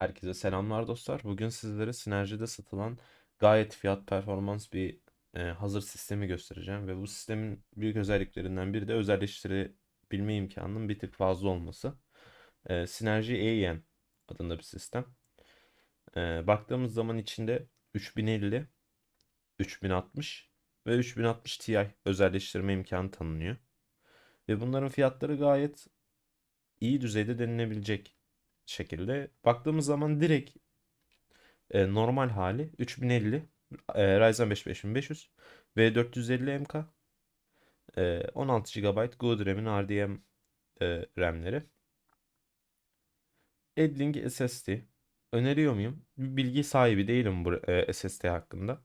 Herkese selamlar dostlar. Bugün sizlere Sinerji'de satılan gayet fiyat performans bir e, hazır sistemi göstereceğim ve bu sistemin büyük özelliklerinden biri de özelleştirebilme imkanının bir tık fazla olması. E, Sinerji EIN adında bir sistem. E, baktığımız zaman içinde 3050, 3060 ve 3060 Ti özelleştirme imkanı tanınıyor. Ve bunların fiyatları gayet iyi düzeyde denilebilecek şekilde. Baktığımız zaman direkt e, normal hali 3050 e, Ryzen 5 5500 ve 450 MK e, 16 GB Good RAM'in RDM e, RAM'leri. Edlink SSD öneriyor muyum? Bilgi sahibi değilim bu e, SSD hakkında.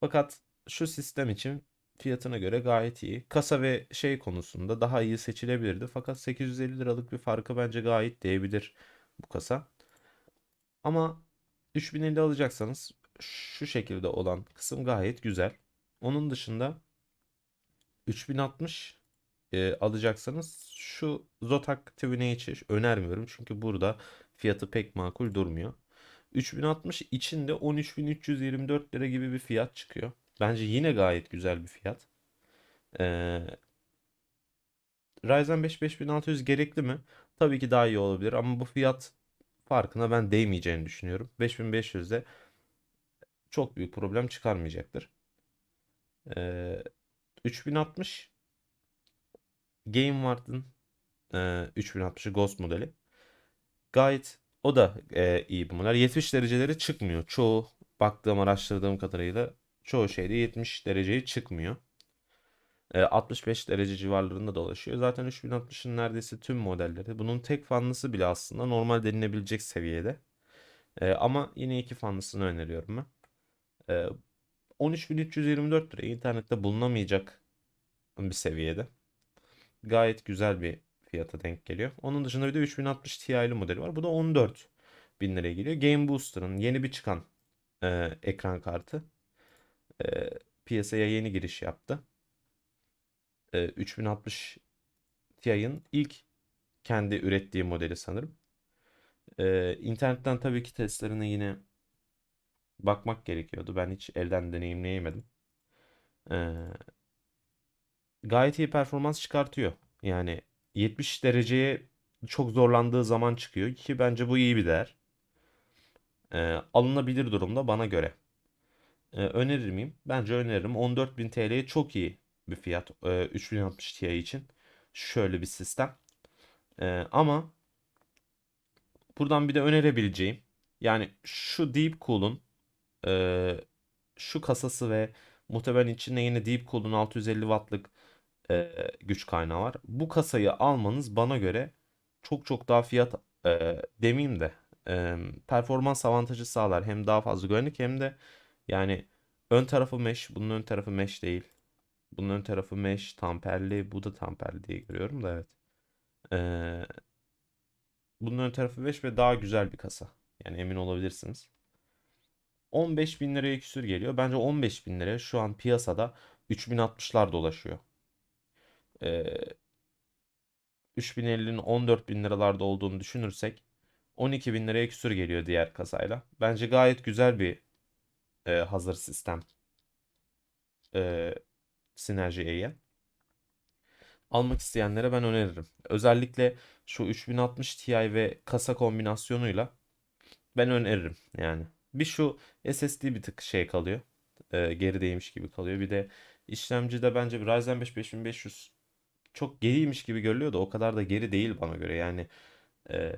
Fakat şu sistem için fiyatına göre gayet iyi. Kasa ve şey konusunda daha iyi seçilebilirdi. Fakat 850 liralık bir farkı bence gayet değebilir bu kasa. Ama 3050 alacaksanız şu şekilde olan kısım gayet güzel. Onun dışında 3060 e, alacaksanız şu Zotac Twinage'i önermiyorum. Çünkü burada fiyatı pek makul durmuyor. 3060 içinde 13324 lira gibi bir fiyat çıkıyor. Bence yine gayet güzel bir fiyat. Ee, Ryzen 5 5600 gerekli mi? Tabii ki daha iyi olabilir ama bu fiyat farkına ben değmeyeceğini düşünüyorum. 5500'de çok büyük problem çıkarmayacaktır. Ee, 3060 GameWard'ın e, 3060'ı Ghost modeli. Gayet o da e, iyi model. 70 dereceleri çıkmıyor. Çoğu baktığım araştırdığım kadarıyla çoğu şeyde 70 dereceyi çıkmıyor. E, 65 derece civarlarında dolaşıyor. Zaten 3060'ın neredeyse tüm modelleri. Bunun tek fanlısı bile aslında normal denilebilecek seviyede. E, ama yine iki fanlısını öneriyorum ben. E, 13324 lira internette bulunamayacak bir seviyede. Gayet güzel bir fiyata denk geliyor. Onun dışında bir de 3060 Ti'li modeli var. Bu da 14 bin liraya geliyor. Game Booster'ın yeni bir çıkan e, ekran kartı. E, piyasaya yeni giriş yaptı. E, 3060 Ti'nin ilk kendi ürettiği modeli sanırım. E, internetten tabii ki testlerine yine bakmak gerekiyordu. Ben hiç elden deneyimleyemedim. E, gayet iyi performans çıkartıyor. Yani 70 dereceye çok zorlandığı zaman çıkıyor ki bence bu iyi bir değer. E, alınabilir durumda bana göre. E, önerir miyim? Bence öneririm. 14.000 TL'ye çok iyi bir fiyat e, 3060 Ti için. Şöyle bir sistem. E, ama buradan bir de önerebileceğim yani şu Deepcool'un e, şu kasası ve muhtemelen içinde yine Deepcool'un 650 wattlık e, güç kaynağı var. Bu kasayı almanız bana göre çok çok daha fiyat e, demeyeyim de e, performans avantajı sağlar. Hem daha fazla güvenlik hem de yani ön tarafı mesh. Bunun ön tarafı mesh değil. Bunun ön tarafı mesh tamperli. Bu da tamperli diye görüyorum da evet. Ee, bunun ön tarafı mesh ve daha güzel bir kasa. Yani emin olabilirsiniz. 15 bin liraya küsür geliyor. Bence 15 bin liraya şu an piyasada 3060'lar dolaşıyor. Ee, 3050'nin 14 bin liralarda olduğunu düşünürsek 12 bin liraya küsür geliyor diğer kasayla. Bence gayet güzel bir e, hazır sistem. E, Sinerji E'ye. Almak isteyenlere ben öneririm. Özellikle şu 3060 Ti ve kasa kombinasyonuyla ben öneririm yani. Bir şu SSD bir tık şey kalıyor. E, gerideymiş gibi kalıyor. Bir de işlemcide bence bir Ryzen 5 5500 çok geriymiş gibi görülüyor da o kadar da geri değil bana göre. Yani e,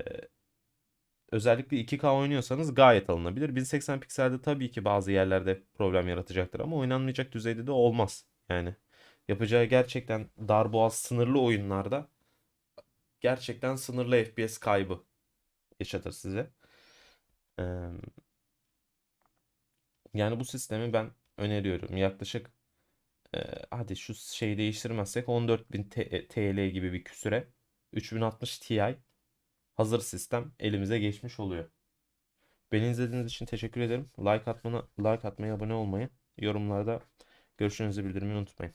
özellikle 2K oynuyorsanız gayet alınabilir. 1080 pikselde tabii ki bazı yerlerde problem yaratacaktır ama oynanmayacak düzeyde de olmaz. Yani yapacağı gerçekten darboğaz sınırlı oyunlarda gerçekten sınırlı FPS kaybı yaşatır size. Yani bu sistemi ben öneriyorum. Yaklaşık hadi şu şeyi değiştirmezsek 14.000 TL gibi bir küsüre 3060 Ti hazır sistem elimize geçmiş oluyor. Beni izlediğiniz için teşekkür ederim. Like atmanı, like atmayı, abone olmayı, yorumlarda görüşlerinizi bildirmeyi unutmayın.